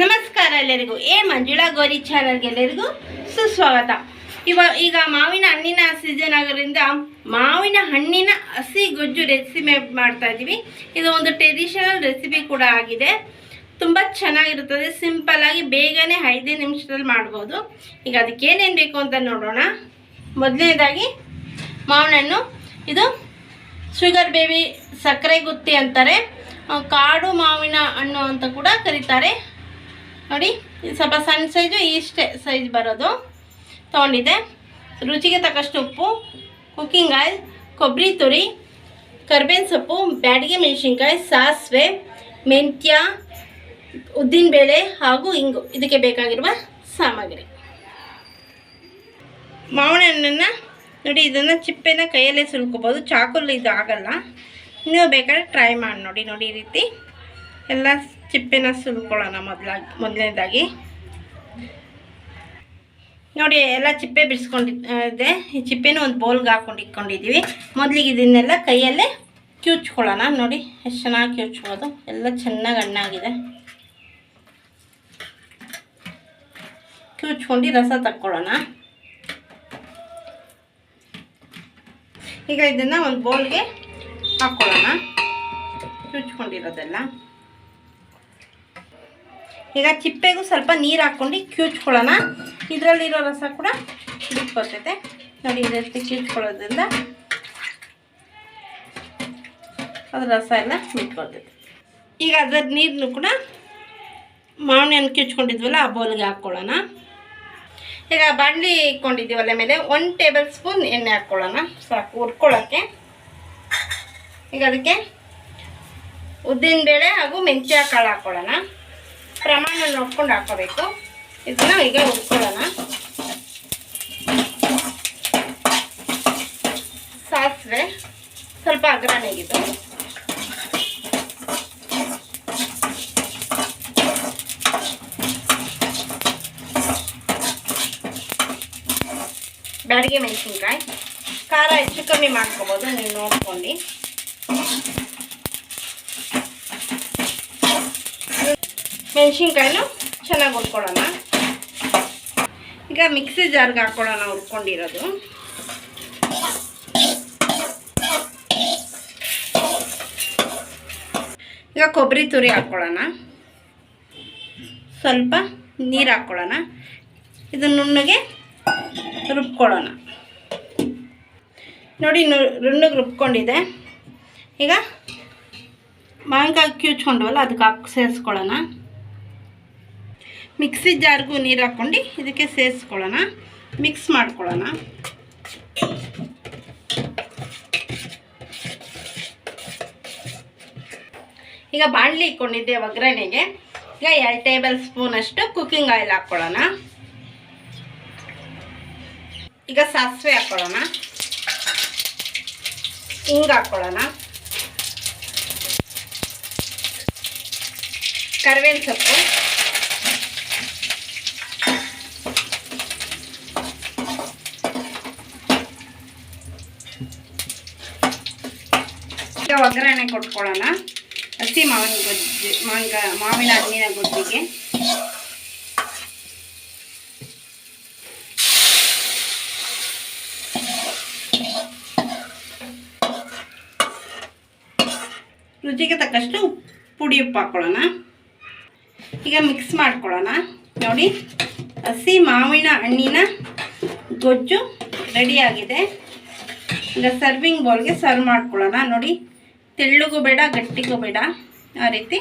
ನಮಸ್ಕಾರ ಎಲ್ಲರಿಗೂ. ಎ ಮಂಜುಳಾ ಗೋರಿ ಚಾನಲ್ಗೆ ಎಲ್ಲರಿಗೂ ಸುಸ್ವಾಗತ. ಇವ ಈಗ ಮಾವಿನ ಹಣ್ಣಿನ ಸೀಸನ್ ಆಗೋದ್ರಿಂದ ಮಾವಿನ ಹಣ್ಣಿನ ಹಸಿ ಗೊಜ್ಜು ರೆಸಿಪಿ ಮಾಡ್ತಾ ಇದ್ದೀವಿ. ಇದು ಒಂದು ಟ್ರೆಡಿಷನಲ್ ರೆಸಿಪಿ ಕೂಡ ಆಗಿದೆ. ತುಂಬ ಚೆನ್ನಾಗಿರುತ್ತದೆ. ಸಿಂಪಲ್ ಆಗಿ ಬೇಗನೆ ಐದೇ ನಿಮಿಷದಲ್ಲಿ ಮಾಡ್ಬೋದು. ಈಗ ಅದಕ್ಕೆ ಏನೇನು ಬೇಕು ಅಂತ ನೋಡೋಣ. ಮೊದಲನೇದಾಗಿ ಮಾವಿನ ಹಣ್ಣು. ಇದು ಶುಗರ್ ಬೇಬಿ ಸಕ್ಕರೆ ಗುತ್ತಿ ಅಂತಾರೆ. ಕಾಡು ಮಾವಿನ ಹಣ್ಣು ಅಂತ ಕೂಡ ಕರೀತಾರೆ. ನೋಡಿ, ಇದು ಸ್ವಲ್ಪ ಸಣ್ಣ ಸೈಜು ಇಷ್ಟೇ ಸೈಜ್ ಬರೋದು. ತೊಗೊಂಡಿದ್ದೆ. ರುಚಿಗೆ ತಕ್ಕಷ್ಟು ಉಪ್ಪು ಕುಕ್ಕಿಂಗ್ ಆಯಿಲ್ ಕೊಬ್ಬರಿ ತುರಿ, ಕರ್ಬೇವಿನ ಸೊಪ್ಪು, ಬ್ಯಾಡಿಗೆ ಮೆಣಸಿನ್ಕಾಯಿ, ಸಾಸಿವೆ, ಮೆಂತ್ಯ, ಉದ್ದಿನಬೇಳೆ ಹಾಗೂ ಇಂಗು, ಇದಕ್ಕೆ ಬೇಕಾಗಿರುವ ಸಾಮಗ್ರಿ. ಮಾವಿನ ಹಣ್ಣನ್ನು ನೋಡಿ, ಇದನ್ನು ಚಿಪ್ಪೆನ ಕೈಯಲ್ಲೇ ಸುಲ್ಕೋಬೋದು. ಚಾಕುಲ್ ಇದು ಆಗಲ್ಲ. ನೀವು ಬೇಕಾದ್ರೆ ಟ್ರೈ ಮಾಡಿ ನೋಡಿ ನೋಡಿ ಈ ರೀತಿ. ಎಲ್ಲ ಚಿಪ್ಪೆನ ಸುಲ್ಕೊಳ್ಳೋಣ ಮೊದಲಾಗಿ ಮೊದಲನೇದಾಗಿ. ನೋಡಿ, ಎಲ್ಲ ಚಿಪ್ಪೆ ಬಿಡಿಸ್ಕೊಂಡಿದ್ದೆ ಈ ಚಿಪ್ಪೆನೂ ಒಂದು ಬೌಲ್ಗೆ ಹಾಕೊಂಡು ಇಟ್ಕೊಂಡಿದ್ದೀವಿ. ಮೊದಲಿಗೆ ಇದನ್ನೆಲ್ಲ ಕೈಯಲ್ಲೇ ಕಿವುಚ್ಕೊಳ್ಳೋಣ ನೋಡಿ, ಎಷ್ಟು ಚೆನ್ನಾಗಿ ಕ್ಯೂಚ್ಕೊಳ್ಳೋದು. ಎಲ್ಲ ಚೆನ್ನಾಗಿ ಹಣ್ಣಾಗಿದೆ. ಕಿವುಚ್ಕೊಂಡು ರಸ ತಕ್ಕೊಳ್ಳೋಣ. ಈಗ ಇದನ್ನು ಒಂದು ಬೌಲ್ಗೆ ಹಾಕ್ಕೊಳ್ಳೋಣ ಕಿವುಚ್ಕೊಂಡಿರೋದೆಲ್ಲ ಈಗ ಚಿಪ್ಪೆಗೂ ಸ್ವಲ್ಪ ನೀರು ಹಾಕ್ಕೊಂಡು ಕ್ಯೂಚ್ಕೊಳ್ಳೋಣ ಇದರಲ್ಲಿರೋ ರಸ ಕೂಡ ಬಿಟ್ಕೊತೈತೆ ನೋಡಿ ಈ ರೀತಿ ಕ್ಯೂಚ್ಕೊಳ್ಳೋದ್ರಿಂದ ಅದ್ರ ರಸ ಎಲ್ಲ ಬಿಟ್ಕೊಳ್ತೈತೆ ಈಗ ಅದ್ರ ನೀರನ್ನು ಕೂಡ ಮಾವಿನ ಹಣ್ಣು ಕಿಚ್ಕೊಂಡಿದ್ವಲ್ಲ ಆ ಬೌಲ್ಗೆ ಹಾಕ್ಕೊಳ್ಳೋಣ. ಈಗ ಬಾಣಲಿ ಇಟ್ಕೊಂಡಿದ್ದೀವಲ್ಲ ಮೇಲೆ ಒನ್ ಟೇಬಲ್ ಸ್ಪೂನ್ ಎಣ್ಣೆ ಹಾಕ್ಕೊಳ್ಳೋಣ. ಸಾಕು ಹುರ್ಕೊಳ್ಳೋಕ್ಕೆ ಈಗ ಅದಕ್ಕೆ ಉದ್ದಿನ ಬೇಳೆ ಹಾಗೂ ಮೆಂತ್ಯ ಕಾಳು ಹಾಕ್ಕೊಳ್ಳೋಣ. ಪ್ರಮಾಣ ನೋಡ್ಕೊಂಡು ಹಾಕೋಬೇಕು. ಇದನ್ನ ಈಗ ಹುರ್ಕೊಳ್ಳೋಣ. ಸಾಸಿವೆ ಸ್ವಲ್ಪ ಅಗ್ರಣಿಗಿದ್ದು ಬ್ಯಾಡಿಗೆ ಮೆಣಸಿನ್ಕಾಯಿ. ಖಾರ ಹೆಚ್ಚು ಕಮ್ಮಿ ಮಾಡ್ಕೋಬೋದು, ನೀವು ನೋಡ್ಕೊಂಡು. ಮೆಣಸಿನ್ಕಾಯಿನು ಚೆನ್ನಾಗಿ ಹುರ್ಕೊಳ್ಳೋಣ. ಈಗ ಮಿಕ್ಸಿ ಜಾರ್ಗೆ ಹಾಕ್ಕೊಳ್ಳೋಣ ಹುರ್ಕೊಂಡಿರೋದು. ಈಗ ಕೊಬ್ಬರಿ ತುರಿ ಹಾಕ್ಕೊಳ್ಳೋಣ ಸ್ವಲ್ಪ ನೀರು ಹಾಕ್ಕೊಳ್ಳೋಣ ಇದು ನುಣ್ಣಗೆ ರುಬ್ಕೊಳ್ಳೋಣ. ನೋಡಿ ನುಣ್ಣಗೆ ರುಬ್ಕೊಂಡಿದೆ. ಈಗ ಮಾವಿನಕಾಯಿ ಕ್ಯೂಚ್ಕೊಂಡವಲ್ಲ, ಅದಕ್ಕೆ ಹಾಕಿ ಸೇರಿಸ್ಕೊಳ್ಳೋಣ. ಮಿಕ್ಸಿ ಜಾರ್ಗೂ ನೀರು ಹಾಕ್ಕೊಂಡು ಇದಕ್ಕೆ ಸೇರಿಸ್ಕೊಳ್ಳೋಣ. ಮಿಕ್ಸ್ ಮಾಡ್ಕೊಳ್ಳೋಣ. ಈಗ ಬಾಣಲಿ ಇಟ್ಕೊಂಡಿದ್ದೆ ಒಗ್ಗರಣೆಗೆ. ಈಗ ಎರಡು ಟೇಬಲ್ ಸ್ಪೂನ್ ಅಷ್ಟು ಕುಕ್ಕಿಂಗ್ ಆಯಿಲ್ ಹಾಕ್ಕೊಳ್ಳೋಣ. ಈಗ ಸಾಸಿವೆ ಹಾಕ್ಕೊಳ್ಳೋಣ. ಹಿಂಗೆ ಹಾಕ್ಕೊಳ್ಳೋಣ. ಕರಿಬೇವಿನ ಸೊಪ್ಪು. ಒಗ್ಗರಣೆ ಕೊಟ್ಕೊಳ್ಳೋಣ. ಹಸಿ ಮಾವಿನ ಗೊಜ್ಜು ಮಾವಿನ ಮಾವಿನ ಹಣ್ಣಿನ ಗೊಜ್ಜಿಗೆ. ರುಚಿಗೆ ತಕ್ಕಷ್ಟು ಪುಡಿ ಉಪ್ಪು ಹಾಕ್ಕೊಳ್ಳೋಣ ಈಗ ಮಿಕ್ಸ್ ಮಾಡ್ಕೊಳ್ಳೋಣ. ನೋಡಿ, ಹಸಿ ಮಾವಿನ ಹಣ್ಣಿನ ಗೊಜ್ಜು ರೆಡಿಯಾಗಿದೆ ಈಗ ಸರ್ವಿಂಗ್ ಬೌಲ್ಗೆ ಸರ್ವ್ ಮಾಡ್ಕೊಳ್ಳೋಣ. ನೋಡಿ ತೆಳ್ಳಗೂ ಬೇಡ ಗಟ್ಟಿಗೂ ಬೇಡ ಆ ರೀತಿ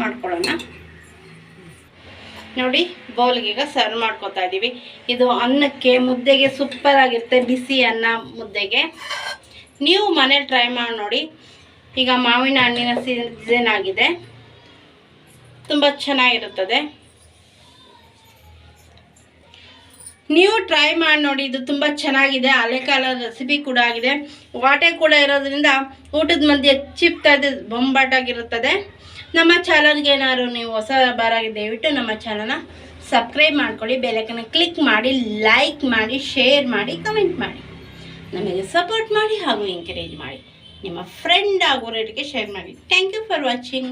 ಮಾಡ್ಕೊಳ್ಳೋಣ. ನೋಡಿ ಬೌಲ್ಗೀಗ ಸರ್ವ್ ಮಾಡ್ಕೊತಾ ಇದ್ದೀವಿ ಇದು ಅನ್ನಕ್ಕೆ ಮುದ್ದೆಗೆ ಸೂಪರ್ ಆಗಿರುತ್ತೆ, ಬಿಸಿ ಅನ್ನ ಮುದ್ದೆಗೆ. ನೀವು ಮನೇಲಿ ಟ್ರೈ ಮಾಡಿ ನೋಡಿ. ಈಗ ಮಾವಿನ ಹಣ್ಣಿನ ಸೀಸನ್ ಆಗಿದೆ. ತುಂಬ ಚೆನ್ನಾಗಿರುತ್ತದೆ. ನೀವು ಟ್ರೈ ಮಾಡಿ ನೋಡಿ, ಇದು ತುಂಬ ಚೆನ್ನಾಗಿದೆ. ಹಳೆ ಕಾಲದ ರೆಸಿಪಿ ಕೂಡ ಆಗಿದೆ. ವಾಟೆ ಕೂಡ ಇರೋದ್ರಿಂದ ಊಟದ ಮಧ್ಯೆ ಚಿಪ್ತಾ ಇದೆ ಬೊಂಬಾಟಾಗಿರುತ್ತದೆ. ನಮ್ಮ ಚಾನಲ್ಗೆ ಏನಾದ್ರು ನೀವು ಹೊಸ ಬಾರಾಗಿ ದಯವಿಟ್ಟು ನಮ್ಮ ಚಾನಲ್ನ ಸಬ್ಸ್ಕ್ರೈಬ್ ಮಾಡ್ಕೊಳ್ಳಿ ಬೆಲಕನ್ನು ಕ್ಲಿಕ್ ಮಾಡಿ ಲೈಕ್ ಮಾಡಿ ಶೇರ್ ಮಾಡಿ ಕಮೆಂಟ್ ಮಾಡಿ. ನಮಗೆ ಸಪೋರ್ಟ್ ಮಾಡಿ ಹಾಗೂ ಎಂಕರೇಜ್ ಮಾಡಿ. ನಿಮ್ಮ ಫ್ರೆಂಡ್ ಆಗೋರಿಗೆ ಶೇರ್ ಮಾಡಿ. Thank you for watching